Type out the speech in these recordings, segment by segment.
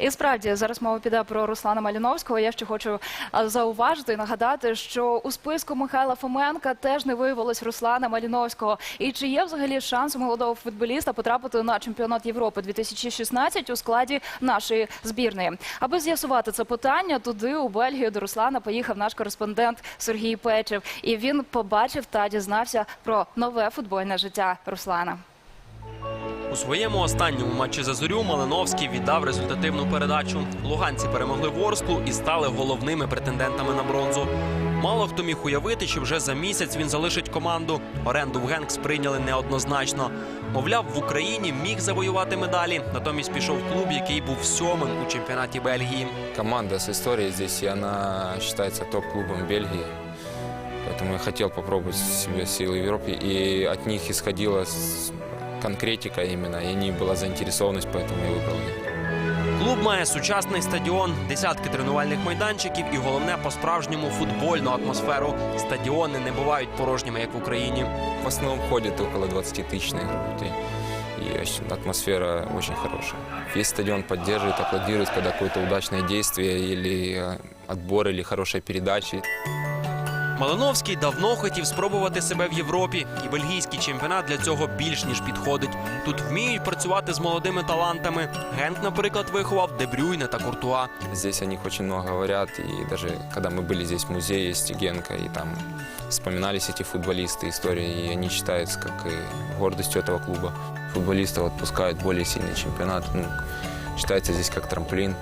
І справді зараз мова піде про Руслана Маліновського. Я ще хочу зауважити і нагадати, що у списку Михайла Фоменка теж не виявилось Руслана Маліновського. І чи є взагалі шанс у молодого футболіста потрапити на чемпіонат Європи 2016 у складі нашої збірної? Аби з'ясувати це питання, туди у Бельгію до Руслана поїхав наш кореспондент Сергій Печев. І він побачив та дізнався про нове футбольне життя Руслана. У своєму останньому матчі за зорю Малиновський віддав результативну передачу. Луганці перемогли Ворсклу і стали головними претендентами на бронзу. Мало хто міг уявити, що вже за місяць він залишить команду. Оренду в Генк сприйняли неоднозначно. Мовляв, в Україні міг завоювати медалі, натомість пішов клуб, який був сьомим у чемпіонаті Бельгії. команда с историей здесь, и она считается топ-клубом Бельгии. Поэтому я хотел попробовать себе силы в Европе, и от них исходила с- конкретика именно, и не была заинтересованность, поэтому я выбрал их. Клуб має сучасний стадіон, десятки тренувальних майданчиків і головне по-справжньому футбольну атмосферу. Стадіони не бувають порожніми, як в Україні. В основном ходит около 20 тысяч на игру. И, и ощ- атмосфера очень хорошая. Весь стадион поддерживает, аплодирует, когда какое-то удачное действие или э, отбор, или хорошая передача. Малиновський давно хотів спробувати себе в Європі, і бельгійський чемпіонат для цього більш ніж підходить. Тут вміють працювати з молодими талантами. Генк, наприклад, виховав Дебрюйне та Куртуа. Здесь о них очень много говорят, и даже когда мы были здесь в музее Стегенко, и там вспоминались эти футболисты, истории, и они считаются как и гордостью этого клуба. Футболистов отпускают в более сильный чемпионат, ну, считается здесь как трамплин.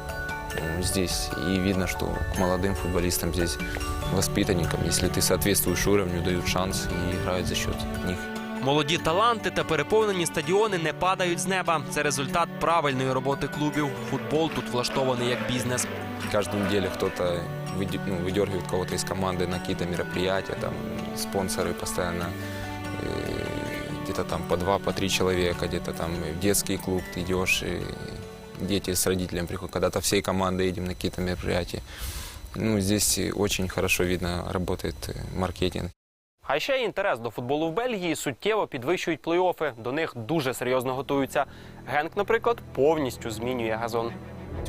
Ну, Здесь и видно, что к молодым футболистам здесь, воспитанникам, если ты соответствуешь уровню, дают шанс и играют за счет них. Молоді таланти та переповнені стадіони не падають з неба. Це результат правильної роботи клубів. Футбол тут влаштований як бізнес. Каждую неделю кто-то выде- ну, выдергивает кого-то из команды на какие-то мероприятия, там спонсоры постоянно э, где-то там по два, по три человека, где-то там в детский клуб ты идешь, и дети с родителями приходят, когда-то всей командой едем на какие-то мероприятия. Ну, здесь очень хорошо видно работает э, маркетинг. А ще інтерес до футболу в Бельгії суттєво підвищують плей-офи. До них дуже серйозно готуються. Генк, наприклад, повністю змінює газон.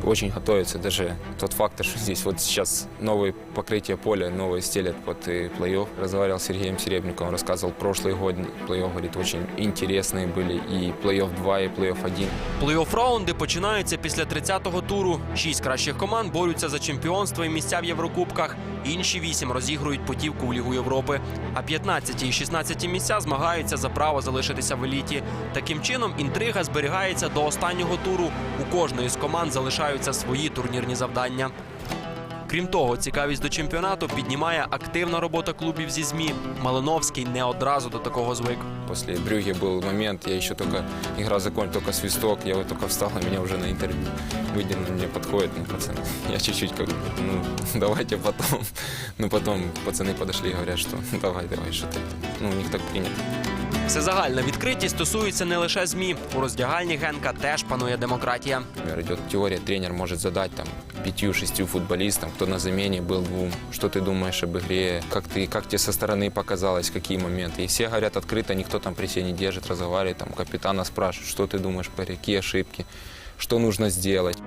Очень готовится даже тот фактор, что здесь вот сейчас новое покрытие поля, новое стелят под э, плей-офф. Разговаривал с Сергеем Серебренниковым, рассказывал, прошлый год плей-офф, говорит, очень интересные были и плей-офф 2, и плей-офф 1. Плей-офф раунди починаються після 30-го туру. Шість кращих команд борються за чемпіонство і місця в Єврокубках. Інші вісім розігрують путівку в Лігу Європи. А 15 і 16 місця змагаються за право залишитися в еліті. Таким чином, інтрига зберігається до останнього туру. У кожної з команд залишаються свої турнірні завдання. Крім того, цікавість до чемпіонату піднімає активна робота клубів зі ЗМІ. Малиновський не одразу до такого звик. После Брюги был момент, я еще только, игра закончилась, только свисток, я вот только встал, и меня уже на интервью выдернули, мне подходит, ну, пацаны, я чуть-чуть как, бы, ну, давайте потом. Ну, потом пацаны подошли и говорят, что «Ну, давай, давай, что ты, ну, у них так принято. Всезагальна відкритість стосується не лише ЗМІ. У роздягальні Генка теж панує демократія. Например, идет теория, тренер может задать там пятью-шестью футболистам, кто на замене был двум, что ты думаешь об игре, как ты, как тебе со стороны показалось, какие моменты. И все говорят открыто, никто там при себе не держит, разговаривает, там капитана спрашивают, что ты думаешь по игре, какие ошибки, что нужно сделать.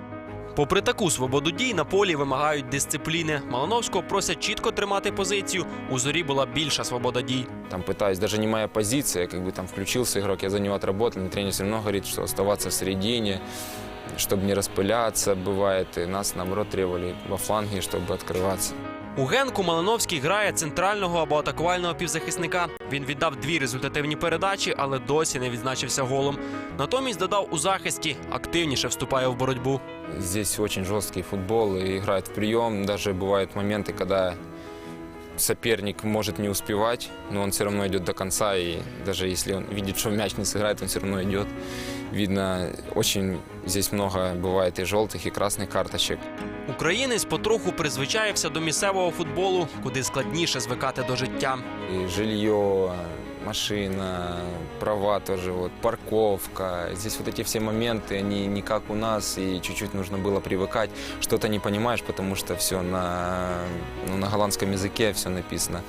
Попри таку свободу дій на полі вимагають дисципліни. Малановського просять чітко тримати позицію. У зорі була більша свобода дій. Там пытаюсь, даже не моя позиция, как бы там включился игрок, я за него отработал, но тренер все равно говорит, что оставаться в середине, чтобы не распыляться, бывает, и нас, наоборот, требовали во фланге, чтобы открываться. У Генку Малиновський грає центрального або атакувального півзахисника. Він віддав дві результативні передачі, але досі не відзначився голом. Натомість додав у захисті, активніше вступає в боротьбу. Здесь очень жесткий футбол, и в прием. Даже бывают моменты, когда соперник может не успевать, но он все равно идет до конца. И даже если он видит, что мяч не сыграет, он все равно идет. Видно, очень здесь много бывает и желтых, и красных карточек. Українець потроху призвичаєвся до місцевого футболу, куди складніше звикати до життя. И жилье, машина, права тоже, вот, парковка. Здесь вот эти все моменты, они не как у нас, и чуть-чуть нужно было привыкать. Что-то не понимаешь, потому что все на, ну, на голландском языке все написано.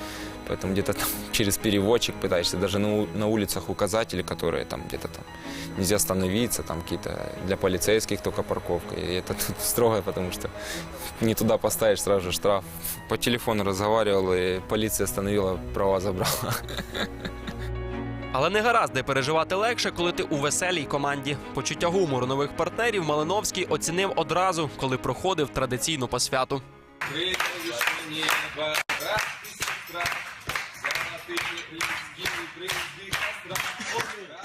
Поэтому где-то там через переводчик пытаешься, даже на, на улицах указатели, которые там где-то там нельзя остановиться, там какие-то для полицейских только парковка. И это тут строго, потому что не туда поставишь, сразу же штраф. По телефону разговаривал, и полиция остановила, права забрала. Але не гаразд, переживати легше, коли ти у веселій команді. Почуття гумору нових партнерів Малиновський оцінив одразу, коли проходив традиційну посвяту.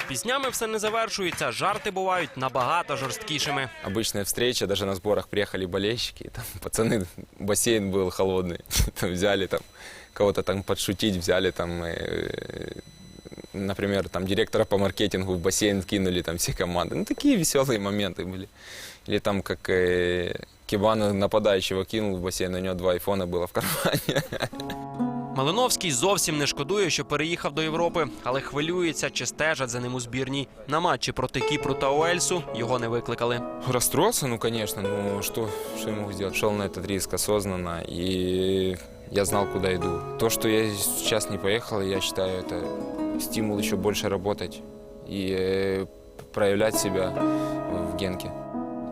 Піснями все не завершується, жарти бувають набагато жорсткішими. Обычная встреча, даже на сборах приехали болельщики, и там пацаны, бассейн был холодный, там взяли там кого-то там подшутить, взяли там, э, например, там директора по маркетингу в бассейн кинули там все команды. Ну, такие веселые моменты были. Или там как э, Кибана нападающего кинул в бассейн, у него два айфона было в кармане. Малиновський зовсім не шкодує, що переїхав до Європи, але хвилюється, чи стежать за ним у збірній. На матчі проти Кіпру та Уельсу його не викликали. Расстроился, ну, конечно, ну, что, что я могу сделать? Шел на этот риск осознанно, и я знал, куда иду. То, что я сейчас не поехал, я считаю, это стимул еще больше работать и э, проявлять себя в Генке.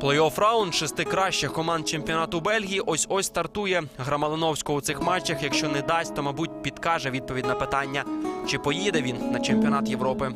Плей-офф раунд шести кращих команд чемпіонату Бельгії ось ось стартує. Грамалиновського у цих матчах, якщо не дасть, то мабуть підкаже відповідь на питання, чи поїде він на чемпіонат Європи.